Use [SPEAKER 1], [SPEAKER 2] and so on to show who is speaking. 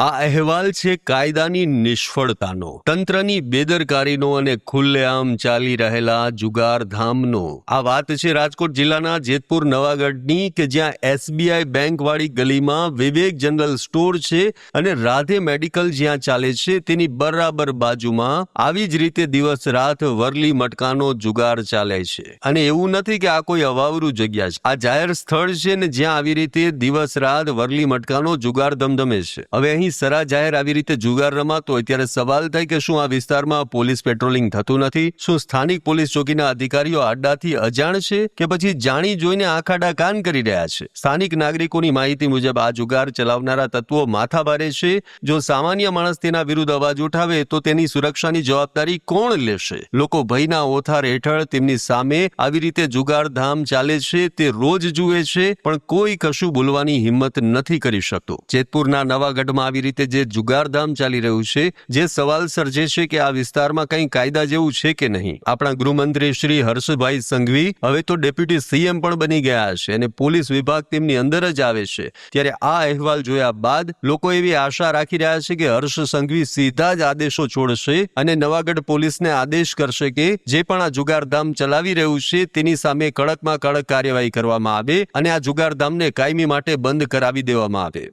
[SPEAKER 1] આ અહેવાલ છે કાયદાની નિષ્ફળતાનો. તંત્રની બેદરકારીનો અને ખુલ્લેઆમ ચાલી રહેલા જુગારધામનો. આ વાત છે રાજકોટ જિલ્લાના જેતપુર, નવાગઢની, કે જ્યાં એસબીઆઈ બેંકવાળી ગલીમાં વિવેક જનરલ સ્ટોર છે અને રાધે મેડિકલ જ્યાં ચાલે છે તેની બરાબર બાજુમાં આવી જ રીતે દિવસ રાત વરલી મટકાનો જુગાર ચાલે છે. અને એવું નથી કે આ કોઈ અવાવરું જગ્યા છે. આ જાહેર સ્થળ છે ને જ્યાં આવી રીતે દિવસ રાત વરલી મટકાનો જુગાર ધમધમે છે. હવે અહીં સરા જાહેર આવી રીતે જુગાર રમાતો હોય ત્યારે સવાલ થાય કે શું આ વિસ્તારમાં પોલીસ પેટ્રોલિંગ થતું નથી? શું સ્થાનિક પોલીસ ચોકીના અધિકારીઓ આડાથી અજાણ છે કે પછી જાણી જોઈને આખાડા કાન કરી રહ્યા છે? સ્થાનિક નાગરિકોની માહિતી મુજબ આ જુગાર ચલાવનારા તત્વો માથાભારે છે. જો સામાન્ય માણસ તેના વિરુદ્ધ અવાજ ઉઠાવે તો તેની સુરક્ષાની જવાબદારી કોણ લેશે? લોકો ભયના ઓથાર હેઠળ તેમની સામે આવી રીતે જુગાર ધામ ચાલે છે, તે રોજ જુએ છે, પણ કોઈ કશું બોલવાની હિંમત નથી કરી શકતું. જેતપુરના નવાગઢમાં આવી રીતે જે જુગારધામ ચાલી રહ્યું છે, જે સવાલ સર્જે છે કે આ વિસ્તારમાં કંઈ કાયદા જેવું છે કે નહીં? આપણા ગૃહમંત્રી શ્રી હર્ષભાઈ સંઘવી હવે તો ડેપ્યુટી સીએમ પણ બની ગયા છે અને પોલીસ વિભાગ તેમની અંદર જ આવે છે. ત્યારે આ અહેવાલ જોયા બાદ લોકો એવી આશા રાખી રહ્યા છે કે હર્ષ સંઘવી સીધા જ આદેશો છોડશે અને નવાગઢ પોલીસને આદેશ કરશે કે જે પણ આ જુગારધામ ચલાવી રહ્યું છે તેની સામે કડકમાં કડક કાર્યવાહી કરવામાં આવે અને આ જુગારધામને કાયમી માટે બંધ કરાવી દેવામાં આવે.